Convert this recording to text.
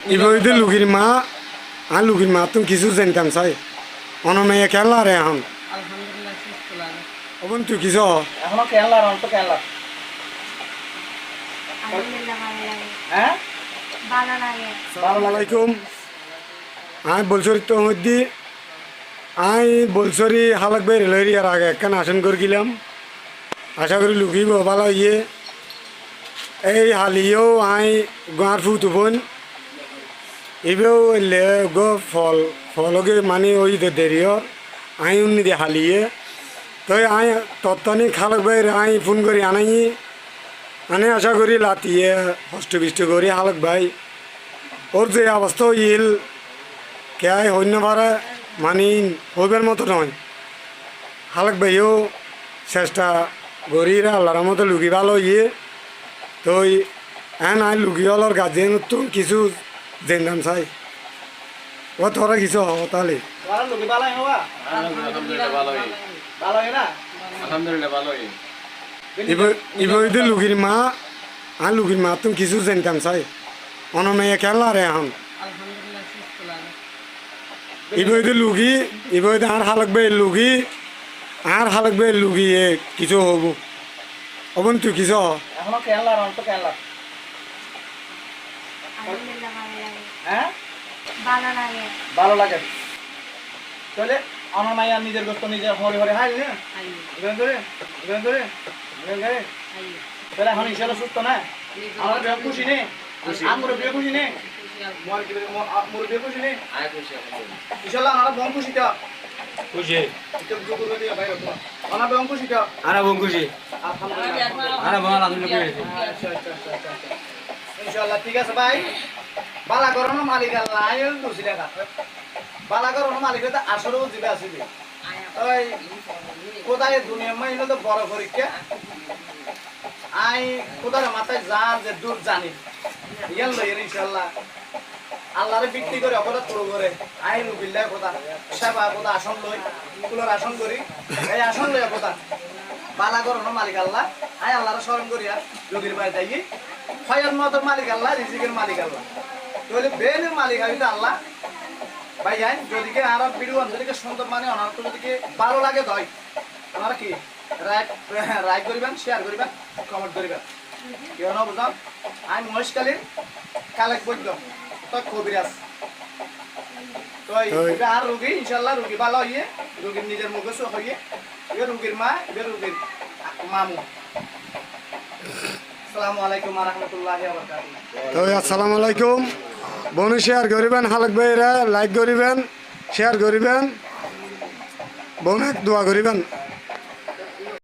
ইবইদে লুকির মা আর লুকির মা তুমি কিছু জানতাম চাই। অনমেয়ে খেলা রে এখন? অবন তুই কিছু? এখনও কেনলা রং তো লাগে। হ্যাঁ? ভালো লাগে। সালাম আমি বলছরি তো মধ্যে আমি বলছরি হালাক বের রেলের আগে একখান আসন করে গেলাম। আশা করি লুকিব ভালো ইয়ে এই হালিয়েও আই গাঁর ফুট বোন এবেও গো ফল, ফলকে মানে ওই দে দেরিও, আই উন্নি দিয়ে হালিয়ে। তো আই তত্তানি খালাক বের আই ফোন করি আনাই, আনে আশা করি লাতিয়ে, হষ্ট বিষ্ট করি হালাক ভাই ওর যে অবস্থা ইল কে হইন্য পারে মানে হইবার মতো নয়। হালাক ভাইও চেষ্টা করি আল্লাহর মতো লুকি ইয়ে তো হ্যাঁ নাই লুকি হলর গার্জেন তো কিছু জেনাম চাই। ও তোরা হও তাহলে ইবইদে লুকির মা আর লুকির মা তুমি কিছু জানতাম চাই। অনমেয়ে খেলা রে এখন ইবইদে লুকি ইবইদে আর হালক বে লুকি আর হালক বে লুকি কিছু হব। অবন তুই কিছু হ এখনও কেনলা রং তো কেনলা আলহামদুলিল্লাহ ভালো লাগে হ্যাঁ? ভালো লাগে। ভালো লাগে। তাহলে আমার মাইয়া নিজের গোস্ত নিজে হরে হরে হাই না আই তাহলে এখন ইনশাল্লাহ সুস্থ না? আমার বিয়ে খুশি নেই আমার বিয়ে খুশি নেই মোর বিয়ে খুশি নেই ইনশাল্লাহ আমার বোন খুশি তো। খুশি। আমার বোন খুশি তো? আরে বোন খুশি। আলহামদুলিল্লাহ। আরে বোন আলহামদুলিল্লাহ আচ্ছা আচ্ছা আচ্ছা আচ্ছা। ইনশাল্লাহ ঠিক আছে ভাই? বালা করো না মালিক আল্লাহ দুশি টাকা বালা করো না মালিক তো আসলেও দিবে আসিবে ওই কোথায় দুনিয়া মাইলে তো বড় পরীক্ষা। আই, কোথায় মাথায় যা যে দূর জানি। ইয়াল ইনশাল্লাহ আল্লাহরে বিক্রি করে, অপরাধ পুরো করে আই রুবিল্লাহ কথা সেবা কথা আসন লই, কুলোর আসন করি। এই আসন লই কথা বালা করো মালিক আল্লাহ। আই আল্লাহরে স্মরণ করিয়া যোগীর বাড়ি যাই খয়ার মতো মালিক আল্লাহ, রিজিকের মালিক আল্লাহ। তাহলে বেনের মালিক আমি তো আল্লাহ। ভাই যাই যদিকে আর ভিডিও অঞ্চলিকে সুন্দর মানে অনার তো যদিকে ভালো লাগে দয়। আমার কি? রাইট রাইট করিবেন, শেয়ার করিবেন কমেন্ট করিবেন। কেউ না বুঝলাম? আমি মহেশকালীন কালেক বৈদ্য। তো কবিরাজ তো এটা আর রুগী? ইনশাল্লাহ রুগী ভালো হইয়ে রুগীর নিজের মুখে সুখ হইয়ে এবার রুগীর মা এবার রুগীর মামু। তো আসসালামু আলাইকুম। বনু শেয়ার করিবেন হালক ভাইরা লাইক করিবেন শেয়ার করিবেন। বোন দোয়া করিবেন।